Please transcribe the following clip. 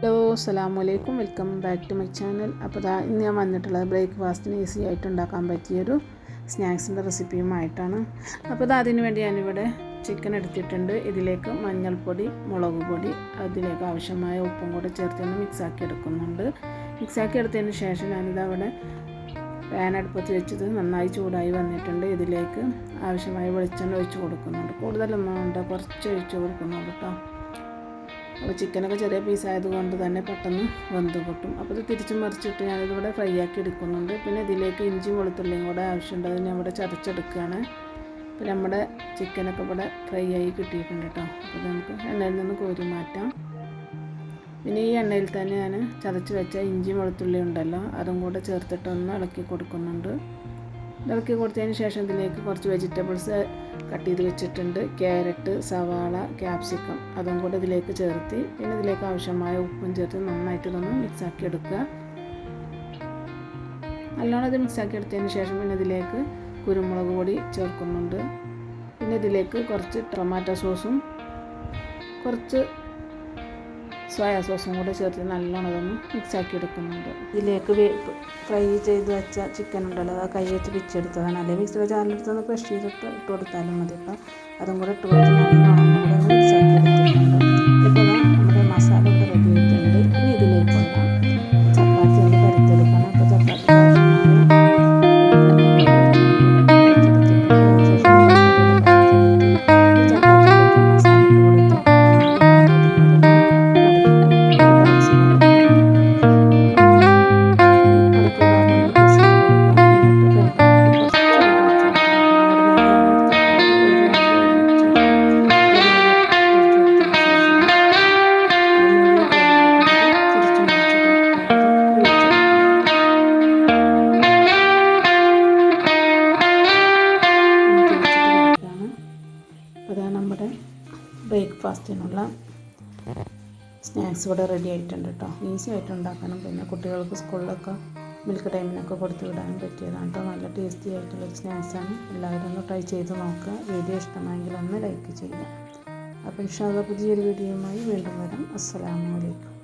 Hello അസ്സാം വലൈക്കും welcome back to my channel. അപ്പോൾ ദാ ഇന്ന് ഞാൻ വന്നിട്ടുള്ളത് ബ്രേക്ക്ഫാസ്റ്റിന് ഈസി ആയിട്ട് ഉണ്ടാക്കാൻ പറ്റിയൊരു സ്നാക്സിന്റെ റെസിപ്പിയുമായിട്ടാണ്. അപ്പോൾ ദാ അതിന് വേണ്ടി ഞാനിവിടെ ചിക്കൻ എടുത്തിട്ടുണ്ട്. ഇതിലേക്ക് മഞ്ഞൾപ്പൊടി മുളക് പൊടി അതിലേക്ക് ആവശ്യമായ ഉപ്പും കൂടെ ചേർത്ത് തന്നെ മിക്സാക്കി എടുക്കുന്നുണ്ട്. മിക്സാക്കി എടുത്തതിന് ശേഷം ഞാനിത് അവിടെ പാൻ അടുപ്പത്ത് വെച്ചത് നന്നായി ചൂടായി വന്നിട്ടുണ്ട്. ഇതിലേക്ക് ആവശ്യമായ വെളിച്ചെണ്ണ ഒഴിച്ച് കൊടുക്കുന്നുണ്ട്. കൂടുതലൊന്നും ഉണ്ട് കുറച്ച് ഒഴിച്ച് കൊടുക്കുന്നുണ്ട് കേട്ടോ. അപ്പോൾ ചിക്കനൊക്കെ ചെറിയ പീസ് ആയതുകൊണ്ട് തന്നെ പെട്ടെന്ന് വെന്ത് കിട്ടും. അപ്പോൾ ഇത് തിരിച്ച് മറിച്ചിട്ട് ഞാനിതിവിടെ ഫ്രൈ ആക്കി എടുക്കുന്നുണ്ട്. പിന്നെ ഇതിലേക്ക് ഇഞ്ചി വെളുത്തുള്ളിയും കൂടെ ആവശ്യമുണ്ട്. അത് ഞാൻ ഇവിടെ ചതച്ചെടുക്കുകയാണ്. അപ്പോൾ നമ്മുടെ ചിക്കനൊക്കെ ഇവിടെ ഫ്രൈ ആയി കിട്ടിയിട്ടുണ്ട് കേട്ടോ. അപ്പോൾ നമുക്ക് എണ്ണയിൽ നിന്ന് കോരി മാറ്റാം. പിന്നെ ഈ എണ്ണയിൽ തന്നെ ഞാൻ ചതച്ച് വെച്ച ഇഞ്ചി വെളുത്തുള്ളി ഉണ്ടല്ലോ അതും കൂടെ ചേർത്തിട്ടൊന്ന് ഇളക്കി കൊടുക്കുന്നുണ്ട്. ഇളക്കി കൊടുത്തതിന് ശേഷം ഇതിലേക്ക് കുറച്ച് വെജിറ്റബിൾസ് കട്ട് ചെയ്ത് വെച്ചിട്ടുണ്ട്. ക്യാരറ്റ് സവാള ക്യാപ്സിക്കം അതും കൂടെ ഇതിലേക്ക് ചേർത്തി. പിന്നെ ഇതിലേക്ക് ആവശ്യമായ ഉപ്പും ചേർത്ത് നന്നായിട്ട് ഇതൊന്ന് മിക്സാക്കി എടുക്കുക. നല്ലോണം ഇത് മിക്സാക്കി എടുത്തതിന് ശേഷം പിന്നെ ഇതിലേക്ക് കുരുമുളക് പൊടി ചേർക്കുന്നുണ്ട്. പിന്നെ ഇതിലേക്ക് കുറച്ച് ടൊമാറ്റോ സോസും കുറച്ച് സോയാ സോസും കൂടെ ചേർത്ത് നല്ലോണം ഇതൊന്ന് മിക്സാക്കി എടുക്കുന്നുണ്ട് ഇതിലേക്ക് ഫ്രൈ ചെയ്ത് വെച്ച ചിക്കൻ ഉണ്ടല്ലോ അത് കൈ വെച്ച് പിച്ചെടുത്തതാണ്. അല്ലെങ്കിൽ മിക്സിയുടെ ജാറിലെടുത്തൊന്ന് ക്രഷ് ചെയ്തിട്ട് ഇട്ട് കൊടുത്താലും മതി കേട്ടോ. അതും കൂടെ ഇട്ട് കൊടുത്ത് നല്ലോണം ബ്രേക്ക്ഫാസ്റ്റിനുള്ള സ്നാക്സ് ഇവിടെ റെഡി ആയിട്ടുണ്ട് കേട്ടോ ഈസി ആയിട്ട് ഉണ്ടാക്കാനും പിന്നെ കുട്ടികൾക്ക് സ്കൂളിലൊക്കെ മിൽക്ക് ടൈമിനൊക്കെ കൊടുത്തു വിടാനും പറ്റിയതാണ് കേട്ടോ നല്ല ടേസ്റ്റി ആയിട്ടുള്ള സ്നാക്സാണ് എല്ലാവരും ഒന്ന് ട്രൈ ചെയ്ത് നോക്കുക വീഡിയോ ഇഷ്ടമായെങ്കിൽ ഒന്ന് ലൈക്ക് ചെയ്യുക. അപ്പോൾ ഇൻഷാല്ല പുതിയൊരു വീഡിയോയുമായി വീണ്ടും വരാം. അസ്സലാമു അലൈക്കും.